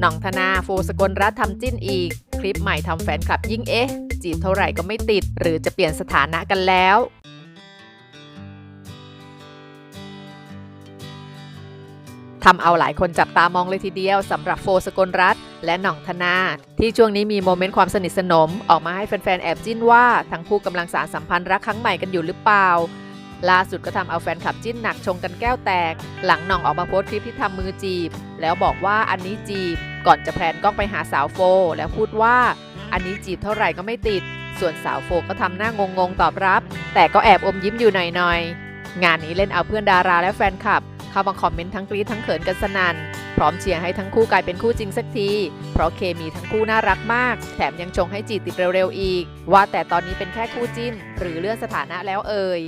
หน่องธนาโฟสกลรัฐทำจิ้นอีก คลิปใหม่ทำแฟนคลับยิ่งเอ๊ะ จีบเท่าไหร่ก็ไม่ติด หรือจะเปลี่ยนสถานะกันแล้วทำเอาหลายคนจับตามองเลยทีเดียวสำหรับโฟสกลรัฐ และหน่องธนา ที่ช่วงนี้มีโมเมนต์ความสนิทสนม ออกมาให้แฟนๆ แอบจิ้นว่า ทั้งคู่กำลังสารสัมพันธ์รักครั้งใหม่กันอยู่หรือเปล่า ล่าสุดก็ทำเอาแฟนคลับจิ้นหนักชงกันแก้วแตก หลังน่องออกมาโพสต์คลิปที่ทำมือจีบ แล้วบอกว่าอันนี้จีบ ก่อนจะแพลนกล้องไปหาสาวโฟ แล้วพูดว่า อันนี้จีบเท่าไหร่ก็ไม่ติด ส่วนสาวโฟก็ทำหน้างงๆตอบรับ แต่ก็แอบอมยิ้มอยู่หน่อยๆงานนี้เล่นเอาเพื่อนดาราและแฟนคลับ เข้ามาคอมเมนต์ทั้งกรี๊ดทั้งเขินกันสนัน่นพร้อมเชียร์ให้ทั้งคู่กลายเป็นคู่จริงสักที เพราะเคมีทั้งคู่น่ารักมาก แถมยังชงให้จีบติดเร็วๆอีก ว่าแต่ตอนนี้เป็นแค่คู่จิ้น หรือเลื่อนสถานะแล้วเอ่ย